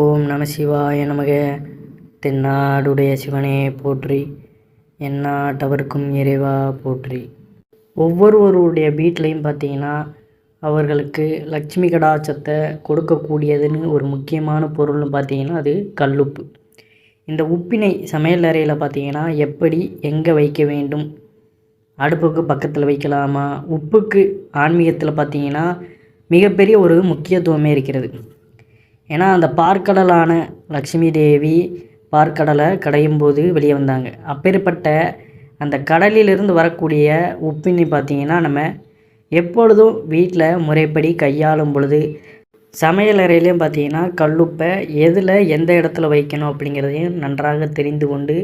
ஓம் நம சிவாய நமக. தென்னாடுடைய சிவனே போற்றி எந்நாட்டவர்க்கும் இறைவா போற்றி. ஒவ்வொருவருடைய வீட்லேயும் பார்த்தீங்கன்னா அவர்களுக்கு லட்சுமி கடாட்சத்தை கொடுக்கக்கூடியதுன்னு ஒரு முக்கியமான பொருள்னு பார்த்தீங்கன்னா அது கல்லுப்பு. இந்த உப்பினை சமையல் அறையில் பார்த்தீங்கன்னா எப்படி எங்கே வைக்க வேண்டும் அடுப்புக்கு பக்கத்தில் வைக்கலாமா உப்புக்கு ஆன்மீகத்தில் பார்த்தீங்கன்னா மிகப்பெரிய ஒரு முக்கியத்துவமே இருக்கிறது. ஏன்னா அந்த பார்க்கடலான லக்ஷ்மி தேவி பார்க்கடலை கடையும் போது வெளியே வந்தாங்க. அப்பேற்பட்ட அந்த கடலிலிருந்து வரக்கூடிய உப்பினை பார்த்திங்கன்னா நம்ம எப்பொழுதும் வீட்டில் முறைப்படி கையாளும் பொழுது சமையல் அறையிலையும் பார்த்தீங்கன்னா கல்லுப்பை எதில் எந்த இடத்துல வைக்கணும் அப்படிங்கிறதையும் நன்றாக தெரிந்து கொண்டு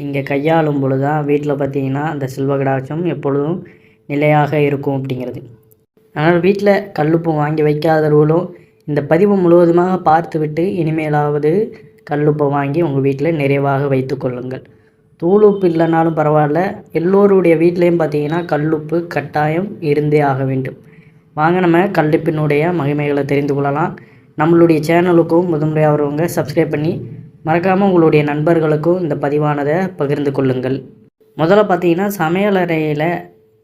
நீங்கள் கையாளும் பொழுது தான் வீட்டில் பார்த்தீங்கன்னா அந்த செல்வகடாட்சம் எப்பொழுதும் நிலையாக இருக்கும் அப்படிங்கிறது. அதனால் வீட்டில் கல்லுப்பு வாங்கி வைக்காதவர்களும் இந்த பதிவு முழுவதுமாக பார்த்துவிட்டு இனிமேலாவது கல்லுப்பை வாங்கி உங்கள் வீட்டில் நிறைவாக வைத்து கொள்ளுங்கள். தூளுப்பு இல்லைனாலும் பரவாயில்ல. எல்லோருடைய வீட்லேயும் பார்த்தீங்கன்னா கல்லுப்பு கட்டாயம் இருந்தே ஆக வேண்டும். வாங்க நம்ம கல்லுப்பினுடைய மகிமைகளை தெரிந்து கொள்ளலாம். நம்மளுடைய சேனலுக்கும் முதன்முறையாக வரவங்க சப்ஸ்கிரைப் பண்ணி மறக்காமல் உங்களுடைய நண்பர்களுக்கும் இந்த பதிவானதை பகிர்ந்து கொள்ளுங்கள். முதல்ல பார்த்தீங்கன்னா சமையலறையில்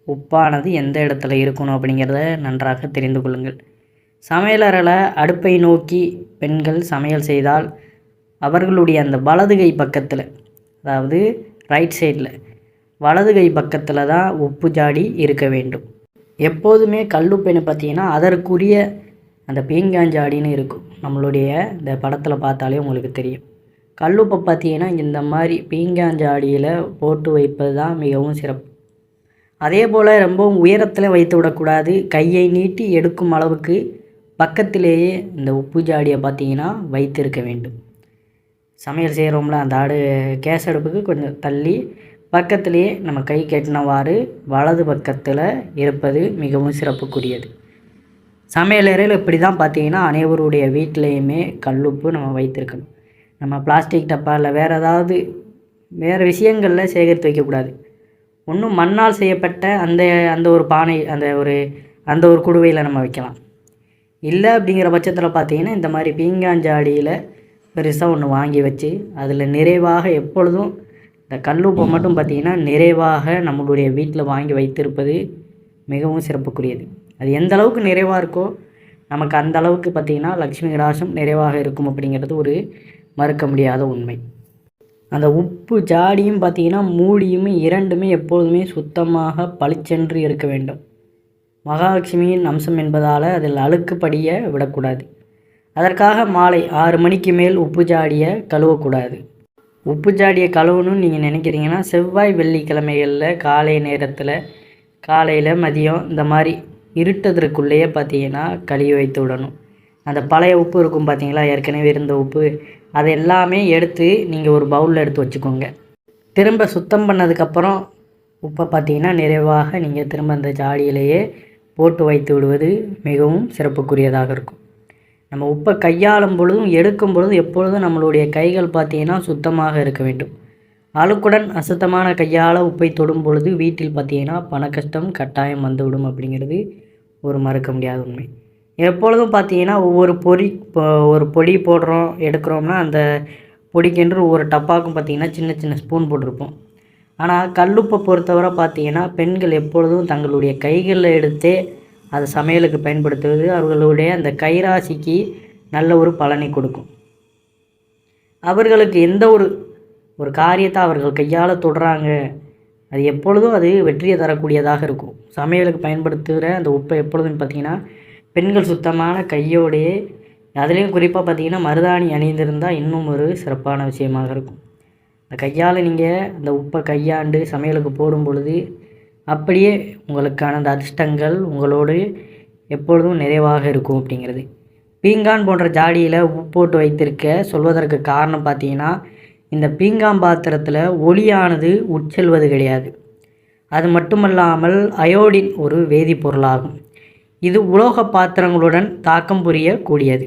உப்பானது எந்த இடத்துல இருக்கணும் அப்படிங்கிறத நன்றாக தெரிந்து கொள்ளுங்கள். சமையலறையில் அடுப்பை நோக்கி பெண்கள் சமையல் செய்தால் அவர்களுடைய அந்த வலது கை பக்கத்தில் அதாவது ரைட் சைடில் வலது கை பக்கத்தில் தான் உப்பு ஜாடி இருக்க வேண்டும். எப்போதுமே கல்லுப்பெண்ணு பார்த்தீங்கன்னா அதற்குரிய அந்த பீங்காஞ்சாடின்னு இருக்கும். நம்மளுடைய இந்த படத்தில் பார்த்தாலே உங்களுக்கு தெரியும். கல்லுப்பை பார்த்தீங்கன்னா இந்த மாதிரி பீங்காஞ்சாடியில் போட்டு வைப்பது தான் மிகவும் சிறப்பு. அதே போல் ரொம்பவும் உயரத்தில் வைத்து விடக்கூடாது. கையை நீட்டி எடுக்கும் அளவுக்கு பக்கத்திலேயே இந்த உப்பு ஜாடியை பார்த்தீங்கன்னா வைத்திருக்க வேண்டும். சமையல் செய்கிறோம்ல அந்த ஆடு கேஸ் அடுப்புக்கு கொஞ்சம் தள்ளி பக்கத்திலேயே நம்ம கை கெட்டினவாறு வலது பக்கத்தில் இருப்பது மிகவும் சிறப்புக்குரியது. சமையலறையில் இப்படி தான் பார்த்தீங்கன்னா அனைவருடைய வீட்டிலையுமே கல்லுப்பு நம்ம வைத்திருக்கணும். நம்ம பிளாஸ்டிக் டப்பா இல்லை வேறு ஏதாவது வேறு விஷயங்களில் சேகரித்து வைக்கக்கூடாது. ஒன்றும் மண்ணால் செய்யப்பட்ட அந்த அந்த ஒரு பானை அந்த ஒரு அந்த ஒரு குடுவையில் நம்ம வைக்கலாம். இல்லை அப்படிங்கிற பட்சத்தில் பார்த்தீங்கன்னா இந்த மாதிரி பீங்காஞ்சாடியில் பெருசாக ஒன்று வாங்கி வச்சு அதில் நிறைவாக எப்பொழுதும் இந்த கல்லுப்பை மட்டும் பார்த்திங்கன்னா நிறைவாக நம்மளுடைய வீட்டில் வாங்கி வைத்திருப்பது மிகவும் சிறப்புக்குரியது. அது எந்த அளவுக்கு நிறைவாக இருக்கோ நமக்கு அந்த அளவுக்கு பார்த்திங்கன்னா லக்ஷ்மி கடாசம் நிறைவாக இருக்கும் அப்படிங்கிறது ஒரு மறுக்க முடியாத உண்மை. அந்த உப்பு ஜாடியும் பார்த்திங்கன்னா மூடியும் இரண்டுமே எப்பொழுதுமே சுத்தமாக பளிச்சென்று இருக்க வேண்டும். மகாலட்சுமியின் அம்சம் என்பதால் அதில் அழுக்கு படிய விடக்கூடாது. அதற்காக மாலை ஆறு மணிக்கு மேல் உப்பு ஜாடியை கழுவக்கூடாது. உப்பு ஜாடியை கழுவணும்னு நீங்கள் நினைக்கிறீங்கன்னா செவ்வாய் வெள்ளிக்கிழமைகளில் காலை நேரத்தில் காலையில் மதியம் இந்த மாதிரி இருட்டதற்குள்ளேயே பார்த்தீங்கன்னா கழுவி வைத்து விடணும். அந்த பழைய உப்பு இருக்கும் பார்த்தீங்களா ஏற்கனவே இருந்த உப்பு. அதை எல்லாமே எடுத்து நீங்கள் ஒரு பவுலில் எடுத்து வச்சுக்கோங்க. திரும்ப சுத்தம் பண்ணதுக்கப்புறம் உப்பை பார்த்தீங்கன்னா நிறைவாக நீங்கள் திரும்ப அந்த ஜாடியிலேயே போட்டு வைத்து விடுவது மிகவும் சிறப்புக்குரியதாக இருக்கும். நம்ம உப்பை கையாளும் பொழுதும் எடுக்கும் பொழுதும் எப்பொழுதும் நம்மளுடைய கைகள் பார்த்தீங்கன்னா சுத்தமாக இருக்க வேண்டும். அழுக்குடன் அசுத்தமான கையால் உப்பை தொடும் பொழுது வீட்டில் பார்த்தீங்கன்னா பண கஷ்டம் கட்டாயம் வந்துவிடும் அப்படிங்கிறது ஒரு மறுக்க முடியாத உண்மை. எப்பொழுதும் பார்த்தீங்கன்னா ஒவ்வொரு பொறி ஒரு பொடி போடுறோம் எடுக்கிறோம்னா அந்த பொடிக்கென்று ஒவ்வொரு டப்பாக்கும் பார்த்தீங்கன்னா சின்ன சின்ன ஸ்பூன் போட்டிருப்போம். ஆனால் கல்லுப்பை பொறுத்தவரை பார்த்தீங்கன்னா பெண்கள் எப்பொழுதும் தங்களுடைய கைகளில் எடுத்தே அதை சமையலுக்கு பயன்படுத்துவது அவர்களுடைய அந்த கைராசிக்கு நல்ல ஒரு பலனை கொடுக்கும். அவர்களுக்கு எந்த ஒரு ஒரு காரியத்தை அவர்கள் கையால் தொடுறாங்க அது எப்பொழுதும் அது வெற்றியை தரக்கூடியதாக இருக்கும். சமையலுக்கு பயன்படுத்துகிற அந்த உப்பை எப்பொழுதும் பார்த்திங்கன்னா பெண்கள் சுத்தமான கையோடையே அதுலேயும் குறிப்பாக பார்த்திங்கன்னா மருதாணி அணிந்திருந்தால் இன்னும் ஒரு சிறப்பான விஷயமாக இருக்கும். அந்த கையால் நீங்கள் அந்த உப்பை கையாண்டு சமையலுக்கு போடும் பொழுது அப்படியே உங்களுக்கான அந்த அதிர்ஷ்டங்கள் உங்களோடு எப்பொழுதும் நிறைவாக இருக்கும் அப்படிங்கிறது. பீங்கான் போன்ற ஜாடியில் உப்பு போட்டு வைத்திருக்க சொல்வதற்கு காரணம் பார்த்தீங்கன்னா இந்த பீங்கான் பாத்திரத்தில் ஒளியானது உட்செல்வது கிடையாது. அது மட்டுமல்லாமல் அயோடின் ஒரு வேதிப்பொருளாகும். இது உலோக பாத்திரங்களுடன் தாக்கம் புரியக்கூடியது.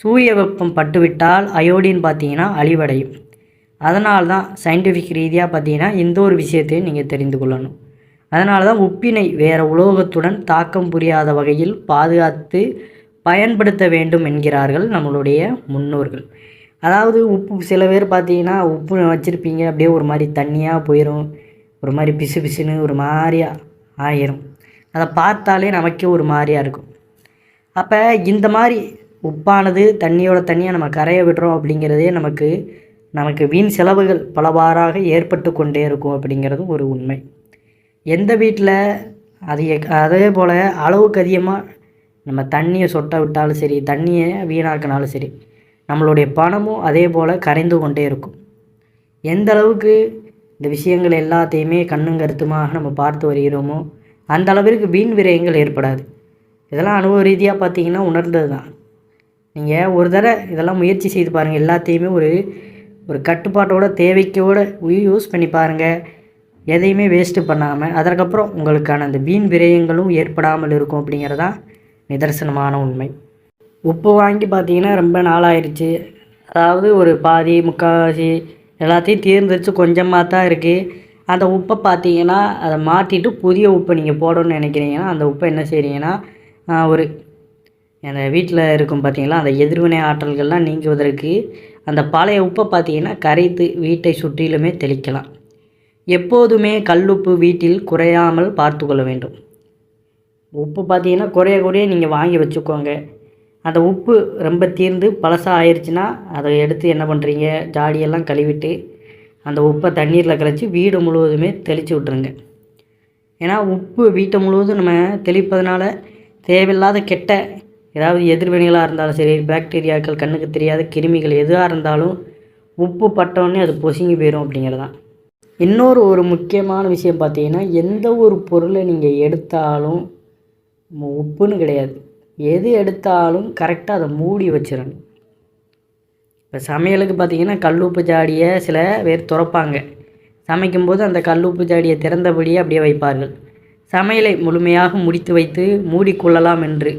சூரிய வெப்பம் பட்டுவிட்டால் அயோடின் பார்த்தீங்கன்னா அழிவடையும். அதனால தான் சயின்டிஃபிக் ரீதியாக பார்த்தீங்கன்னா இந்த ஒரு விஷயத்தையும் நீங்கள் தெரிந்து கொள்ளணும். அதனால தான் உப்பினை வேறு உலோகத்துடன் தாக்கம் புரியாத வகையில் பாதுகாத்து பயன்படுத்த வேண்டும் என்கிறார்கள் நம்மளுடைய முன்னோர்கள். அதாவது உப்பு சில பேர் பார்த்தீங்கன்னா உப்பு வச்சுருப்பீங்க அப்படியே ஒரு மாதிரி தண்ணியாக போயிடும் ஒரு மாதிரி பிசு பிசுன்னு ஒரு மாதிரியாக ஆயிரும். அதை பார்த்தாலே நமக்கே ஒரு மாதிரியாக இருக்கும். அப்போ இந்த மாதிரி உப்பானது தண்ணியோட தண்ணியாக நம்ம கரைய விடுறோம் அப்படிங்கிறதே நமக்கு நமக்கு வீண் செலவுகள் பலவாறாக ஏற்பட்டு கொண்டே இருக்கும் அப்படிங்கிறதும் ஒரு உண்மை. எந்த வீட்டில் அதிக அதே போல் அளவுக்கு அதிகமாக நம்ம தண்ணியை சொட்ட விட்டாலும் சரி தண்ணியை வீணாக்கினாலும் சரி நம்மளுடைய பணமும் அதே போல் கரைந்து கொண்டே இருக்கும். எந்த அளவுக்கு இந்த விஷயங்கள் எல்லாத்தையுமே கண்ணும் கருத்துமாக நம்ம பார்த்து வருகிறோமோ அந்த அளவிற்கு வீண் விரயங்கள் ஏற்படாது. இதெல்லாம் அனுபவ ரீதியாக பார்த்தீங்கன்னா உணர்ந்தது தான் நீங்கள் ஒரு தடவை இதெல்லாம் முயற்சி செய்து பாருங்கள் எல்லாத்தையுமே ஒரு ஒரு கட்டுப்பாட்டோட தேவைக்கோட யூஸ் பண்ணி பாருங்கள் எதையுமே வேஸ்ட்டு பண்ணாமல் அதற்கப்புறம் உங்களுக்கான அந்த வீண் விரயங்களும் ஏற்படாமல் இருக்கும் அப்படிங்கிறதான் நிதர்சனமான உண்மை. உப்பு வாங்கி பார்த்தீங்கன்னா ரொம்ப நாளாயிருச்சு. அதாவது ஒரு பாதி முக்கால்வாசி எல்லாத்தையும் தீர்ந்துருச்சு கொஞ்சமாக தான் இருக்குது அந்த உப்பை பார்த்தீங்கன்னா அதை மாற்றிட்டு புதிய உப்பை நீங்கள் போடணும்னு நினைக்கிறீங்கன்னா அந்த உப்பை என்ன செய்கிறீங்கன்னா ஒரு அந்த வீட்டில் இருக்கும் பார்த்தீங்களா அந்த எதிர்வினை ஆற்றல்கள்லாம் நீங்குவதற்கு அந்த பழைய உப்பை பார்த்தீங்கன்னா கரைத்து வீட்டை சுற்றிலுமே தெளிக்கலாம். எப்போதுமே கல்லுப்பு வீட்டில் குறையாமல் பார்த்து கொள்ள வேண்டும். உப்பு பார்த்தீங்கன்னா குறைய குறைய நீங்கள் வாங்கி வச்சுக்கோங்க. அந்த உப்பு ரொம்ப தீர்ந்து பழசாக ஆயிடுச்சுன்னா அதை எடுத்து என்ன பண்ணுறீங்க ஜாடியெல்லாம் கழுவிட்டு அந்த உப்பை தண்ணீரில் கரைச்சி வீடு முழுவதுமே தெளித்து விட்ருங்க ஏன்னா உப்பு வீட்டை முழுவதும் நம்ம தெளிப்பதனால தேவையில்லாத கெட்ட ஏதாவது எதிர்வினைகளாக இருந்தாலும் சரி பாக்டீரியாக்கள் கண்ணுக்கு தெரியாத கிருமிகள் எதுவாக இருந்தாலும் உப்பு பட்டோடனே அது பொசுங்கி போயிடும் அப்படிங்கிறதான். இன்னொரு ஒரு முக்கியமான விஷயம் பார்த்தீங்கன்னா எந்த ஒரு பொருளை நீங்கள் எடுத்தாலும் உப்புன்னு கிடையாது. எது எடுத்தாலும் கரெக்டாக அதை மூடி வச்சிடணும் இப்போ சமையலுக்கு பார்த்தீங்கன்னா கல்லுப்பு ஜாடியை சில பேர் துறப்பாங்க. சமைக்கும்போது அந்த கல்லுப்பு ஜாடியை திறந்தபடியே அப்படியே வைப்பார்கள். சமையலை முழுமையாக முடித்து வைத்து மூடிக்கொள்ளலாம் என்று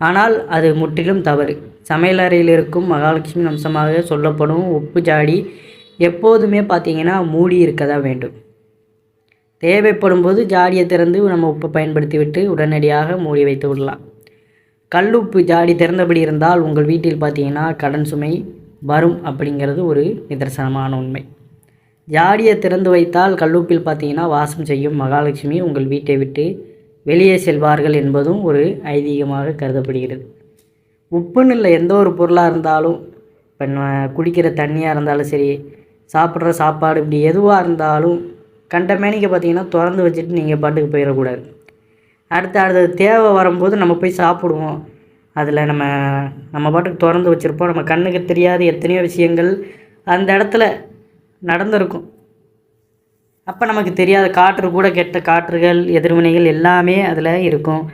ஆனால் அது முற்றிலும் தவறு. சமையலறையில் இருக்கும் மகாலட்சுமி அம்சமாக சொல்லப்படும் உப்பு ஜாடி எப்போதுமே பார்த்தீங்கன்னா மூடி இருக்க தான் வேண்டும். தேவைப்படும் போது ஜாடியை திறந்து நம்ம உப்பை பயன்படுத்தி விட்டு உடனடியாக மூடி வைத்து விடலாம். கல்லுப்பு ஜாடி திறந்தபடி இருந்தால் உங்கள் வீட்டில் பார்த்தீங்கன்னா கடன் சுமை வரும் அப்படிங்கிறது ஒரு நிதர்சனமான உண்மை. ஜாடியை திறந்து வைத்தால் கல்லுப்பில் பார்த்தீங்கன்னா வாசம் செய்யும் மகாலட்சுமி உங்கள் வீட்டை விட்டு வெளியே செல்வார்கள் என்பதும் ஒரு ஐதீகமாக கருதப்படுகிறது. உப்புன்னு இல்லை எந்த ஒரு பொருளாக இருந்தாலும் இப்போ குடிக்கிற தண்ணியாக இருந்தாலும் சரி சாப்பிட்ற சாப்பாடு இப்படி எதுவாக இருந்தாலும் கண்ட மேனிக்கு பார்த்தீங்கன்னா திறந்து வச்சுட்டு நீங்கள் பாட்டுக்கு போயிடக்கூடாது. அடுத்து அடுத்தது தேவை வரும்போது நம்ம போய் சாப்பிடுவோம். அதில் நம்ம நம்ம பாட்டுக்கு திறந்து வச்சுருப்போம். நம்ம கண்ணுக்கு தெரியாத எத்தனையோ விஷயங்கள் அந்த இடத்துல நடந்திருக்கும். அப்போ நமக்கு தெரியாத காற்று கூட கெட்ட காற்றுகள் எதிர்வினைகள் எல்லாமே அதில் இருக்கும்.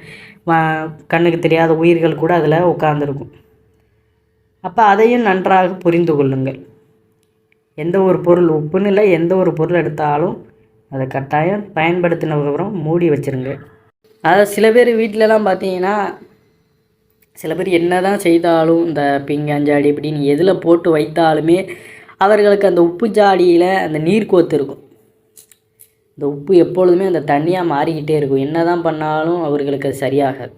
கண்ணுக்கு தெரியாத உயிர்கள் கூட அதில் உட்காந்துருக்கும் அப்போ அதையும் நன்றாக புரிந்து கொள்ளுங்கள். எந்த ஒரு பொருள் உப்புன்னு இல்லை எந்த ஒரு பொருள் எடுத்தாலும் அதை கட்டாயம் பயன்படுத்தினதுக்கப்புறம் மூடி வச்சுருங்க அதாவது சில பேர் வீட்டிலலாம் பார்த்தீங்கன்னா சில பேர் என்ன தான் செய்தாலும் இந்த பிங்காஞ்சாடி இப்படின்னு எதில் போட்டு வைத்தாலுமே அவர்களுக்கு அந்த உப்பு ஜாடியில் அந்த நீர் கோத்து இருக்கும். இந்த உப்பு எப்பொழுதுமே அந்த தண்ணியாக மாறிக்கிட்டே இருக்கும். என்ன தான் பண்ணாலும் அவர்களுக்கு அது சரியாகாது.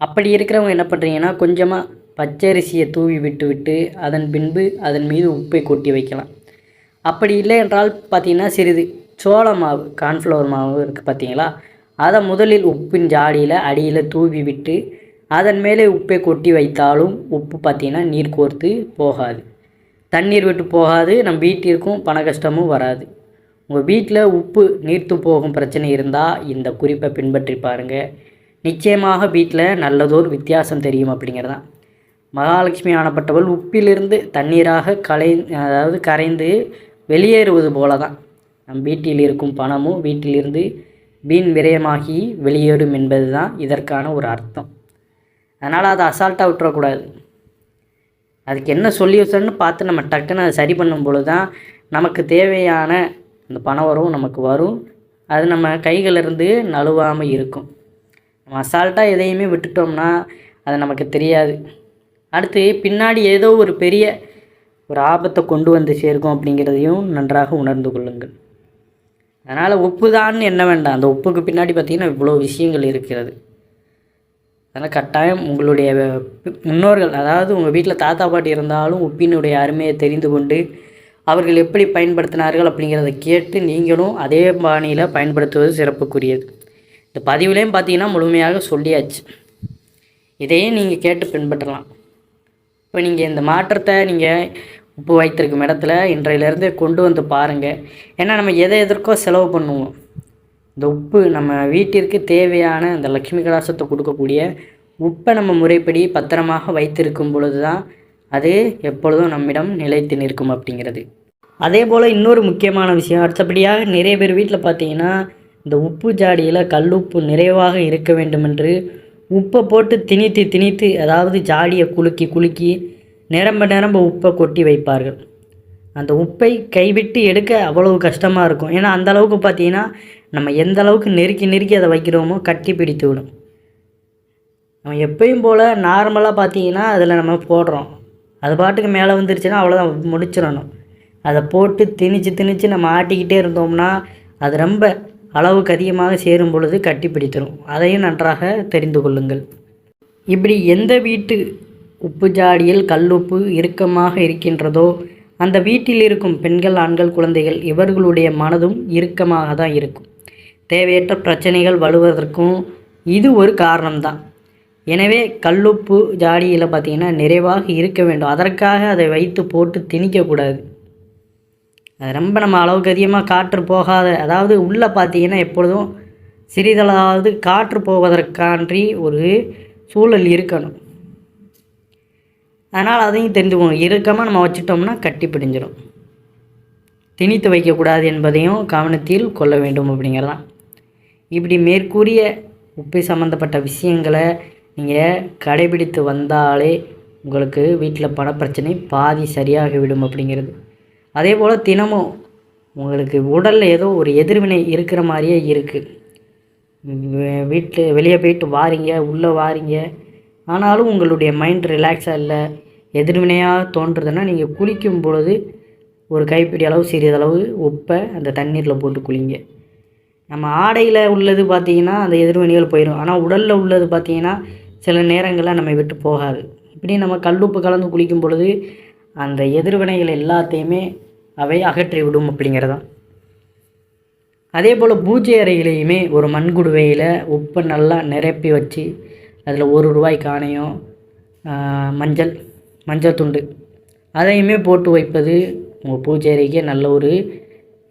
அப்படி இருக்கிறவங்க என்ன பண்ணுறீங்கன்னா கொஞ்சமாக பச்சரிசியை தூவி விட்டு விட்டு அதன் பின்பு அதன் மீது உப்பை கொட்டி வைக்கலாம். அப்படி இல்லை என்றால் பார்த்திங்கன்னா சிறிது சோள மாவு கார்ன்ஃப்ளவர் மாவு இருக்குது பார்த்தீங்களா? அதை முதலில் உப்பின் ஜாடியில் அடியில் தூவி விட்டு அதன் மேலே உப்பை கொட்டி வைத்தாலும் உப்பு பார்த்திங்கன்னா நீர் கோர்த்து போகாது. தண்ணீர் விட்டு போகாது. நம் வீட்டிற்கும் பண கஷ்டமும் வராது. உங்கள் வீட்டில் உப்பு நீர்த்து போகும் பிரச்சனை இருந்தால் இந்த குறிப்பை பின்பற்றி பாருங்கள் நிச்சயமாக வீட்டில் நல்லதோர் வித்தியாசம் தெரியும் அப்படிங்கிறதான். மகாலட்சுமி ஆனப்பட்டவள் உப்பிலிருந்து தண்ணீராக கலை அதாவது கரைந்து வெளியேறுவது போல தான் நம் வீட்டில் இருக்கும் பணமும் வீட்டிலிருந்து வீண் விரயமாகி வெளியேறும் என்பது தான் இதற்கான ஒரு அர்த்தம். அதனால் அதை அசால்ட்டாக விட்டுறக்கூடாது. அதுக்கு என்ன சொல்யூஷன்னு பார்த்து நம்ம டக்குன்னு அதை சரி பண்ணும் பொழுது தான் நமக்கு தேவையான அந்த பணம் வரும் நமக்கு வரும். அது நம்ம கைகளிலிருந்து நழுவாமல் இருக்கும். நம்ம அசால்ட்டாக எதையுமே விட்டுட்டோம்னா அது நமக்கு தெரியாது. அடுத்து பின்னாடி ஏதோ ஒரு பெரிய ஒரு ஆபத்தை கொண்டு வந்து சேர்க்கும் அப்படிங்கிறதையும் நன்றாக உணர்ந்து கொள்ளுங்கள். அதனால் உப்பு தான் என்ன வேண்டாம். அந்த உப்புக்கு பின்னாடி பார்த்திங்கன்னா இவ்வளோ விஷயங்கள் இருக்கிறது. அதனால் கட்டாயம் உங்களுடைய முன்னோர்கள் அதாவது உங்கள் வீட்டில் தாத்தா பாட்டி இருந்தாலும் உப்பினுடைய அருமையை தெரிந்து கொண்டு அவர்கள் எப்படி பயன்படுத்தினார்கள் அப்படிங்கிறத கேட்டு நீங்களும் அதே பாணியில் பயன்படுத்துவது சிறப்புக்குரியது. இந்த பதிவுலேயும் பார்த்தீங்கன்னா முழுமையாக சொல்லியாச்சு. இதையே நீங்கள் கேட்டு பின்பற்றலாம். இப்போ நீங்கள் இந்த மாற்றத்தை நீங்கள் உப்பு வைத்திருக்கும் இடத்துல இன்றையிலேருந்து கொண்டு வந்து பாருங்கள் ஏன்னா நம்ம எதை எதற்கோ செலவு பண்ணுவோம். இந்த உப்பு நம்ம வீட்டிற்கு தேவையான இந்த லக்ஷ்மி கலாசத்தை கொடுக்கக்கூடிய உப்பை நம்ம முறைப்படி பத்திரமாக வைத்திருக்கும் பொழுது தான் அது எப்பொழுதும் நம்மிடம் நிலைத்து நிற்கும் அப்படிங்கிறது. அதே போல் இன்னொரு முக்கியமான விஷயம் அடுத்தபடியாக நிறைய பேர் வீட்டில் பார்த்தீங்கன்னா இந்த உப்பு ஜாடியில் கல்லுப்பு நிறைவாக இருக்க வேண்டும் என்று உப்பை போட்டு திணித்து திணித்து அதாவது ஜாடியை குலுக்கி குலுக்கி நிரம்ப நிரம்ப உப்பை கொட்டி வைப்பார்கள். அந்த உப்பை கைவிட்டு எடுக்க அவ்வளவு கஷ்டமாக இருக்கும். ஏன்னா அந்த அளவுக்கு பார்த்தீங்கன்னா நம்ம எந்த அளவுக்கு நெருக்கி நெருக்கி அதை வைக்கிறோமோ கட்டி பிடித்து விடும். நம்ம எப்பயும் போல் நார்மலாக பார்த்தீங்கன்னா அதில் நம்ம போடுறோம். அது பாட்டுக்கு மேலே வந்துருச்சுன்னா அவ்வளோதான் முடிச்சிடணும். அதை போட்டு திணிச்சு திணிச்சு நம்ம ஆட்டிக்கிட்டே இருந்தோம்னா அது ரொம்ப அளவுக்கு அதிகமாக சேரும் பொழுது கட்டி பிடித்திரும் அதையும் நன்றாக தெரிந்து கொள்ளுங்கள். இப்படி எந்த வீட்டு உப்பு ஜாடியில் கல்லுப்பு இறுக்கமாக இருக்கின்றதோ அந்த வீட்டில் இருக்கும் பெண்கள் ஆண்கள் குழந்தைகள் இவர்களுடைய மனதும் இறுக்கமாக தான் இருக்கும். தேவையற்ற பிரச்சனைகள் வலுவதற்கும் இது ஒரு காரணம்தான். எனவே கல்லுப்பு ஜாடியில் பார்த்திங்கன்னா நிறைவாக இருக்க வேண்டும். அதற்காக அதை வைத்து போட்டு திணிக்கக்கூடாது. அது ரொம்ப நம்ம அளவுக்கு அதிகமாக காற்று போகாத அதாவது உள்ளே பார்த்தீங்கன்னா எப்பொழுதும் சிறிதளவாவது காற்று போவதற்கான்றி ஒரு சூழல் இருக்கணும். அதனால் அதையும் தெரிஞ்சுக்கணும். இறுக்கமாக நம்ம வச்சுட்டோம்னா கட்டி பிடிஞ்சிடும் திணித்து வைக்கக்கூடாது என்பதையும் கவனத்தில் கொள்ள வேண்டும் அப்படிங்கிறதான். இப்படி மேற்கூறிய உப்பு சம்மந்தப்பட்ட விஷயங்களை நீங்கள் கடைபிடித்து வந்தாலே உங்களுக்கு வீட்டில் பணப்பிரச்சனை பாதி சரியாகிவிடும் அப்படிங்கிறது. அதே போல் தினமும் உங்களுக்கு உடலில் ஏதோ ஒரு எதிர்வினை இருக்கிற மாதிரியே இருக்குது வீட்டில் வெளியே போயிட்டு வாரிங்க உள்ளே வாரிங்க. ஆனாலும் உங்களுடைய மைண்ட் ரிலாக்ஸாக இல்லை எதிர்வினையாக தோன்றுறதுன்னா நீங்கள் குளிக்கும் பொழுது ஒரு கைப்பிடி அளவு சிறிதளவு உப்பை அந்த தண்ணீரில் போட்டு குளிங்க. நம்ம ஆடையில் உள்ளது பார்த்திங்கன்னா அந்த எதிர்வினைகள் போயிடும் ஆனால் உடலில் உள்ளது பார்த்திங்கன்னா சில நேரங்களில் நம்ம விட்டு போகாது. இப்படி நம்ம கல்லுப்பு கலந்து குளிக்கும் பொழுது அந்த எதிர்வினைகள் எல்லாத்தையுமே அவை அகற்றி விடும் அப்படிங்கிறதான். அதே போல் பூஜை அறைகளையுமே ஒரு மண்குடுவையில் உப்பை நல்லா நிரப்பி வச்சு அதில் ஒரு ரூபாய் காணையும் மஞ்சள் மஞ்சள் துண்டு அதையுமே போட்டு வைப்பது உங்கள் பூஜை அறைக்கே நல்ல ஒரு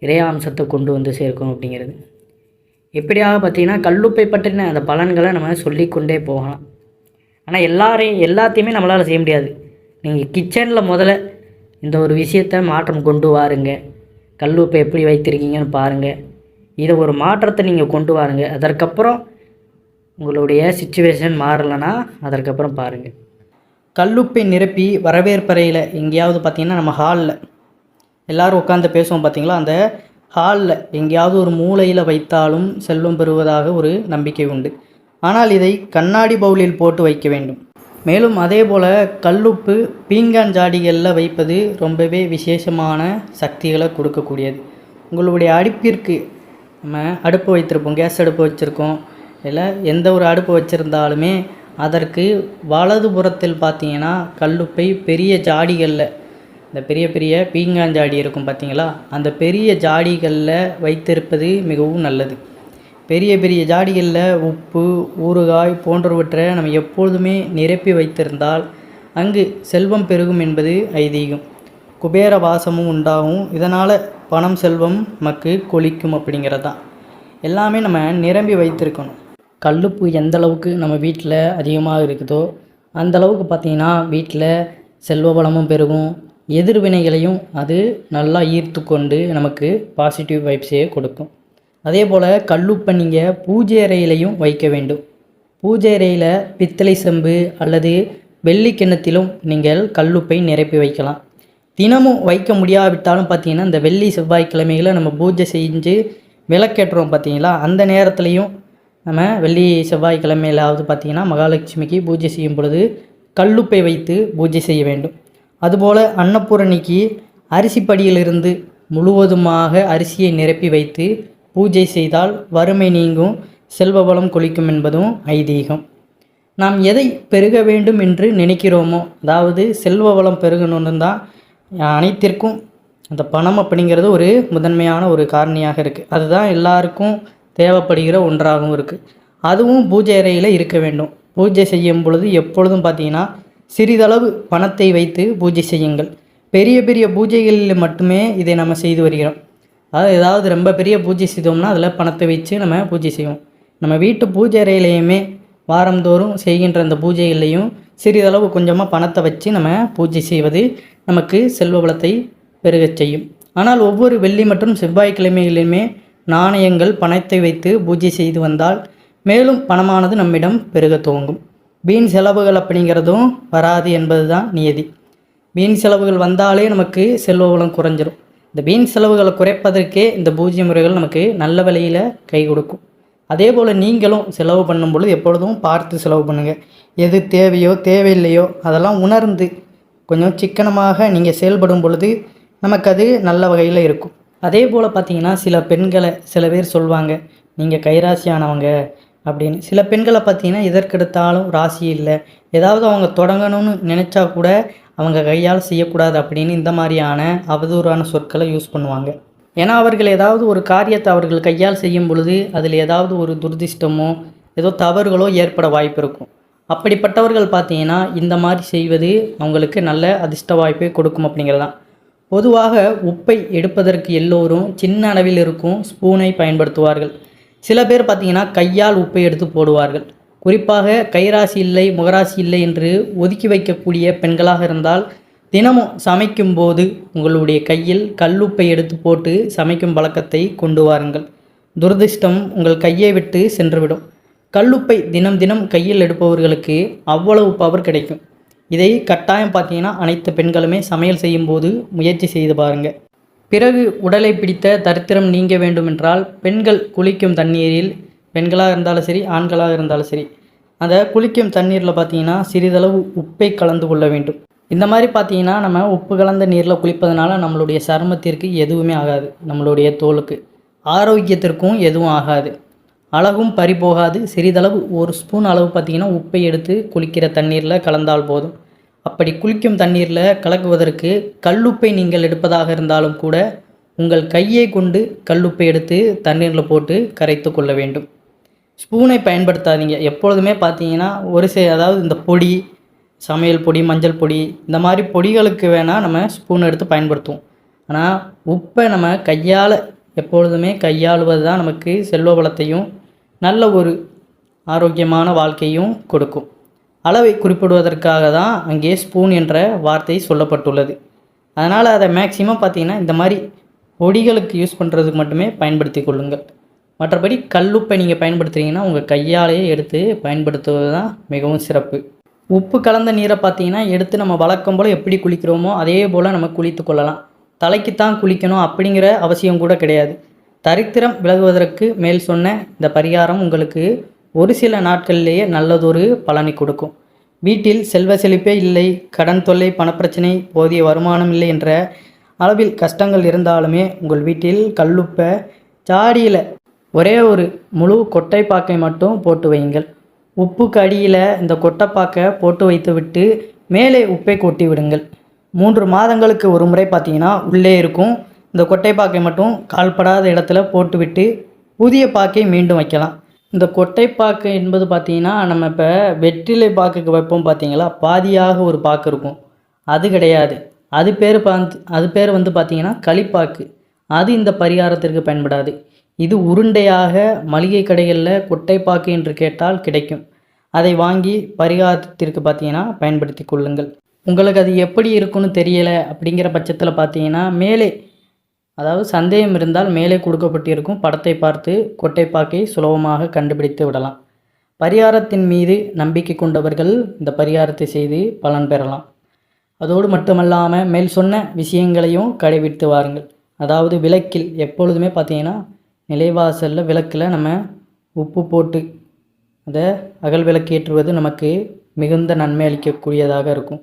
இறையாம்சத்தை கொண்டு வந்து சேர்க்கும் அப்படிங்கிறது. எப்படியாக பார்த்தீங்கன்னா கல்லுப்பை பற்றின அந்த பலன்களை நம்ம சொல்லிக்கொண்டே போகலாம். ஆனால் எல்லாரையும் எல்லாத்தையுமே நம்மளால் செய்ய முடியாது. நீங்கள் கிச்சனில் முதல்ல இந்த ஒரு விஷயத்தை மாற்றம் கொண்டு வாருங்க. கல்லுப்பை எப்படி வைத்திருக்கீங்கன்னு பாருங்கள் இதை ஒரு மாற்றத்தை நீங்கள் கொண்டு வாருங்க. அதற்கப்புறம் உங்களுடைய சுச்சுவேஷன் மாறலைன்னா அதற்கப்புறம் பாருங்கள் கல்லுப்பை நிரப்பி வரவேற்பறையில் எங்கேயாவது பார்த்தீங்கன்னா நம்ம ஹாலில் எல்லோரும் உட்காந்து பேசுவோம் பார்த்தீங்களா? அந்த ஹாலில் எங்கேயாவது ஒரு மூலையில் வைத்தாலும் செல்வம் பெறுவதாக ஒரு நம்பிக்கை உண்டு. ஆனால் இதை கண்ணாடி பவுலில் போட்டு வைக்க வேண்டும். மேலும் அதே போல் கல்லுப்பு பீங்கான் ஜாடிகளில் வைப்பது ரொம்பவே விசேஷமான சக்திகளை கொடுக்கக்கூடியது. உங்களுடைய அடுப்பிற்கு நம்ம அடுப்பு வைத்திருப்போம் கேஸ் அடுப்பு வச்சுருக்கோம். இல்லை எந்த ஒரு அடுப்பு வச்சுருந்தாலுமே அதற்கு வலது புறத்தில் பார்த்தீங்கன்னா கல்லுப்பை பெரிய ஜாடிகளில் இந்த பெரிய பெரிய பீங்கான் ஜாடி இருக்கும் பார்த்தீங்களா? அந்த பெரிய ஜாடிகளில் வைத்திருப்பது மிகவும் நல்லது. பெரிய பெரிய ஜாடிகளில் உப்பு ஊறுகாய் போன்றவற்றை நம்ம எப்பொழுதுமே நிரப்பி வைத்திருந்தால் அங்கு செல்வம் பெருகும் என்பது ஐதீகம். குபேர வாசமும் உண்டாகும். இதனால் பணம் செல்வம் நமக்கு கொளிக்கும் அப்படிங்கிறது தான் எல்லாமே நம்ம நிரம்பி வைத்திருக்கணும். கல்லுப்பு எந்த அளவுக்கு நம்ம வீட்டில் அதிகமாக இருக்குதோ அந்த அளவுக்கு பார்த்திங்கன்னா வீட்டில் செல்வ வளமும் பெருகும். எதிர்வினைகளையும் அது நல்லா ஈர்த்து கொண்டு நமக்கு பாசிட்டிவ் வைப்ஸையே கொடுக்கும். அதே போல் கல்லுப்பை நீங்கள் பூஜை அறையிலையும் வைக்க வேண்டும். பூஜை அறையில் பித்தளை செம்பு அல்லது வெள்ளி கிண்ணத்திலும் நீங்கள் கல்லுப்பை நிரப்பி வைக்கலாம். தினமும் வைக்க முடியாவிட்டாலும் பார்த்தீங்கன்னா இந்த வெள்ளி செவ்வாய்க்கிழமைகளை நம்ம பூஜை செஞ்சு விளக்கேற்றுறோம் பார்த்தீங்களா அந்த நேரத்துலையும் நம்ம வெள்ளி செவ்வாய்க்கிழமையிலாவது பார்த்தீங்கன்னா மகாலட்சுமிக்கு பூஜை செய்யும் பொழுது கல்லுப்பை வைத்து பூஜை செய்ய வேண்டும். அதுபோல் அன்னபூரணிக்கு அரிசிப்படியிலிருந்து முழுவதுமாக அரிசியை நிரப்பி வைத்து பூஜை செய்தால் வறுமை நீங்கும் செல்வ வளம் கொளிக்கும் என்பதும் ஐதீகம். நாம் எதை பெருக வேண்டும் என்று நினைக்கிறோமோ அதாவது செல்வ வளம் பெருகணும்னு தான் அனைத்திற்கும் அந்த பணம் அப்படிங்கிறது ஒரு முதன்மையான ஒரு காரணியாக இருக்குது அதுதான் எல்லாருக்கும் தேவைப்படுகிற ஒன்றாகவும் இருக்குது அதுவும் பூஜை அறையில் இருக்க வேண்டும். பூஜை செய்யும் பொழுது எப்பொழுதும் பார்த்தீங்கன்னா சிறிதளவு பணத்தை வைத்து பூஜை செய்யுங்கள். பெரிய பெரிய பூஜைகளில் மட்டுமே இதை நம்ம செய்து வருகிறோம். அதாவது ஏதாவது ரொம்ப பெரிய பூஜை செய்தோம்னா அதில் பணத்தை வச்சு நம்ம பூஜை செய்வோம். நம்ம வீட்டு பூஜை அறையிலையுமே வாரந்தோறும் செய்கின்ற அந்த பூஜைகள்லையும் சிறிதளவு கொஞ்சமாக பணத்தை வச்சு நம்ம பூஜை செய்வது நமக்கு செல்வ வளத்தை பெருகச் செய்யும். ஆனால் ஒவ்வொரு வெள்ளி மற்றும் செவ்வாய்க்கிழமைகளிலுமே நாணயங்கள் பணத்தை வைத்து பூஜை செய்து வந்தால் மேலும் பணமானது நம்மிடம் பெருக துவங்கும். வீண் செலவுகள் அப்படிங்கிறதும் வராது என்பது தான் நியதி. வீண் செலவுகள் வந்தாலே நமக்கு செல்வ வளம் குறைஞ்சிரும். இந்த வீண் செலவுகளை குறைப்பதற்கே இந்த பூஜ்ய முறைகள் நமக்கு நல்ல விலையில் கை கொடுக்கும். அதே போல் நீங்களும் செலவு பண்ணும் பொழுது எப்பொழுதும் பார்த்து செலவு பண்ணுங்கள் எது தேவையோ தேவையில்லையோ அதெல்லாம் உணர்ந்து கொஞ்சம் சிக்கனமாக நீங்கள் செயல்படும் பொழுது நமக்கு அது நல்ல வகையில் இருக்கும். அதே போல் பார்த்தீங்கன்னா சில பெண்களை சில பேர் சொல்லுவாங்க நீங்கள் கைராசியானவங்க அப்படின்னு. சில பெண்களை பார்த்தீங்கன்னா எதற்கெடுத்தாலும் ராசி இல்லை. ஏதாவது அவங்க தொடங்கணும்னு நினச்சா கூட அவங்க கையால் செய்யக்கூடாது அப்படின்னு இந்த மாதிரியான அவதூறான சொற்களை யூஸ் பண்ணுவாங்க. ஏன்னா அவர்கள் ஏதாவது ஒரு காரியத்தை அவர்கள் கையால் செய்யும் பொழுது அதில் ஏதாவது ஒரு துரதிர்ஷ்டமோ ஏதோ தவறுகளோ ஏற்பட வாய்ப்பு இருக்கும். அப்படிப்பட்டவர்கள் பார்த்தீங்கன்னா இந்த மாதிரி செய்வது அவங்களுக்கு நல்ல அதிர்ஷ்ட வாய்ப்பை கொடுக்கும் அப்படிங்கிறதான் பொதுவாக உப்பை எடுப்பதற்கு எல்லோரும் சின்ன அளவில் இருக்கும் ஸ்பூனை பயன்படுத்துவார்கள். சில பேர் பார்த்தீங்கன்னா கையால் உப்பை எடுத்து போடுவார்கள். குறிப்பாக கைராசி இல்லை முகராசி இல்லை என்று ஒதுக்கி வைக்கக்கூடிய பெண்களாக இருந்தால் தினமும் சமைக்கும்போது உங்களுடைய கையில் கல்லுப்பை எடுத்து போட்டு சமைக்கும் பழக்கத்தை கொண்டு வாருங்கள். துரதிர்ஷ்டம் உங்கள் கையை விட்டு சென்றுவிடும். கல்லுப்பை தினம் தினம் கையில் எடுப்பவர்களுக்கு அவ்வளவு பவர் கிடைக்கும். இதை கட்டாயம் பார்த்தீங்கன்னா அனைத்து பெண்களுமே சமையல் செய்யும்போது முயற்சி செய்து பாருங்கள் பிறகு உடலை பிடித்த தரித்திரம் நீங்க வேண்டுமென்றால் பெண்கள் குளிக்கும் தண்ணீரில் பெண்களாக இருந்தாலும் சரி ஆண்களாக இருந்தாலும் சரி அந்த குளிக்கும் தண்ணீரில் பார்த்தீங்கன்னா சிறிதளவு உப்பை கலந்து கொள்ள வேண்டும். இந்த மாதிரி பார்த்தீங்கன்னா நம்ம உப்பு கலந்த நீரில் குளிப்பதனால நம்மளுடைய சருமத்திற்கு எதுவுமே ஆகாது நம்மளுடைய தோலுக்கு. ஆரோக்கியத்திற்கும் எதுவும் ஆகாது. அழகும் பறிபோகாது சிறிதளவு ஒரு ஸ்பூன் அளவு பார்த்தீங்கன்னா உப்பை எடுத்து குளிக்கிற தண்ணீரில் கலந்தால் போதும். அப்படி குளிக்கும் தண்ணீரில் கலக்குவதற்கு கல்லுப்பை நீங்கள் எடுப்பதாக இருந்தாலும் கூட உங்கள் கையை கொண்டு கல்லுப்பை எடுத்து தண்ணீரில் போட்டு கரைத்து கொள்ள வேண்டும். ஸ்பூனை பயன்படுத்தாதீங்க. எப்பொழுதுமே பார்த்தீங்கன்னா ஒரு சில அதாவது இந்த பொடி சமையல் பொடி மஞ்சள் பொடி இந்த மாதிரி பொடிகளுக்கு வேணால் நம்ம ஸ்பூன் எடுத்து பயன்படுத்துவோம். ஆனால் உப்பை நம்ம கையால் எப்பொழுதுமே கையாளுவது தான் நமக்கு செல்வ வளத்தையும் நல்ல ஒரு ஆரோக்கியமான வாழ்க்கையும் கொடுக்கும். அளவை குறிப்பிடுவதற்காக தான் அங்கே ஸ்பூன் என்ற வார்த்தை சொல்லப்பட்டுள்ளது. அதனால் அதை மேக்சிமம் பார்த்திங்கன்னா இந்த மாதிரி பொடிகளுக்கு யூஸ் பண்ணுறதுக்கு மட்டுமே பயன்படுத்தி கொள்ளுங்கள். மற்றபடி கல்லுப்பை நீங்கள் பயன்படுத்துகிறீங்கன்னா உங்கள் கையாலேயே எடுத்து பயன்படுத்துவது தான் மிகவும் சிறப்பு. உப்பு கலந்த நீரை பார்த்தீங்கன்னா எடுத்து நம்ம வழக்கம் போல் எப்படி குளிக்கிறோமோ அதே போல் நம்ம குளித்து கொள்ளலாம். தலைக்குத்தான் குளிக்கணும் அப்படிங்கிற அவசியம் கூட கிடையாது. தரித்திரம் விலகுவதற்கு மேல் சொன்ன இந்த பரிகாரம் உங்களுக்கு ஒரு சில நாட்களிலேயே நல்லதொரு பலனை கொடுக்கும். வீட்டில் செல்வ செழிப்பே இல்லை கடன் தொல்லை பணப்பிரச்சனை போதிய வருமானம் இல்லை என்ற அளவில் கஷ்டங்கள் இருந்தாலுமே உங்கள் வீட்டில் கல்லுப்பை சாடியில் ஒரே ஒரு முழு கொட்டைப்பாக்கை மட்டும் போட்டு வையுங்கள். உப்புக்கு அடியில் இந்த கொட்டைப்பாக்கை போட்டு வைத்துவிட்டு மேலே உப்பை கொட்டி விடுங்கள். மூன்று மாதங்களுக்கு ஒரு முறை பார்த்தீங்கன்னா உள்ளே இருக்கும். இந்த கொட்டைப்பாக்கை மட்டும் கால்படாத இடத்துல போட்டுவிட்டு புதிய பாக்கை மீண்டும் வைக்கலாம். இந்த கொட்டைப்பாக்கு என்பது பார்த்திங்கன்னா நம்ம இப்போ வெற்றிலை பாக்குக்கு வைப்போம் பார்த்தீங்களா? பாதியாக ஒரு பாக்கு இருக்கும். அது கிடையாது. அது பேர் பார்த்து அது பேர் வந்து பார்த்திங்கன்னா களிப்பாக்கு. அது இந்த பரிகாரத்திற்கு பயன்படாது. இது உருண்டையாக மளிகை கடைகளில் கொட்டைப்பாக்கு என்று கேட்டால் கிடைக்கும். அதை வாங்கி பரிகாரத்திற்கு பார்த்தீங்கன்னா பயன்படுத்தி கொள்ளுங்கள். உங்களுக்கு அது எப்படி இருக்குன்னு தெரியலை அப்படிங்கிற பட்சத்தில் பார்த்தீங்கன்னா மேலே அதாவது சந்தேகம் இருந்தால் மேலே கொடுக்கப்பட்டிருக்கும் படத்தை பார்த்து கொட்டைப்பாக்கை சுலபமாக கண்டுபிடித்து விடலாம். பரிகாரத்தின் மீது நம்பிக்கை கொண்டவர்கள் இந்த பரிகாரத்தை செய்து பலன் பெறலாம். அதோடு மட்டுமல்லாமல் மேல் சொன்ன விஷயங்களையும் கடைபிடித்து வாருங்கள். அதாவது விளக்கில் எப்பொழுதுமே பார்த்தீங்கன்னா நிலைவாசலில் விளக்கில் நம்ம உப்பு போட்டு அதை அகல் விளக்கேற்றுவது நமக்கு மிகுந்த நன்மை அளிக்கக்கூடியதாக இருக்கும்.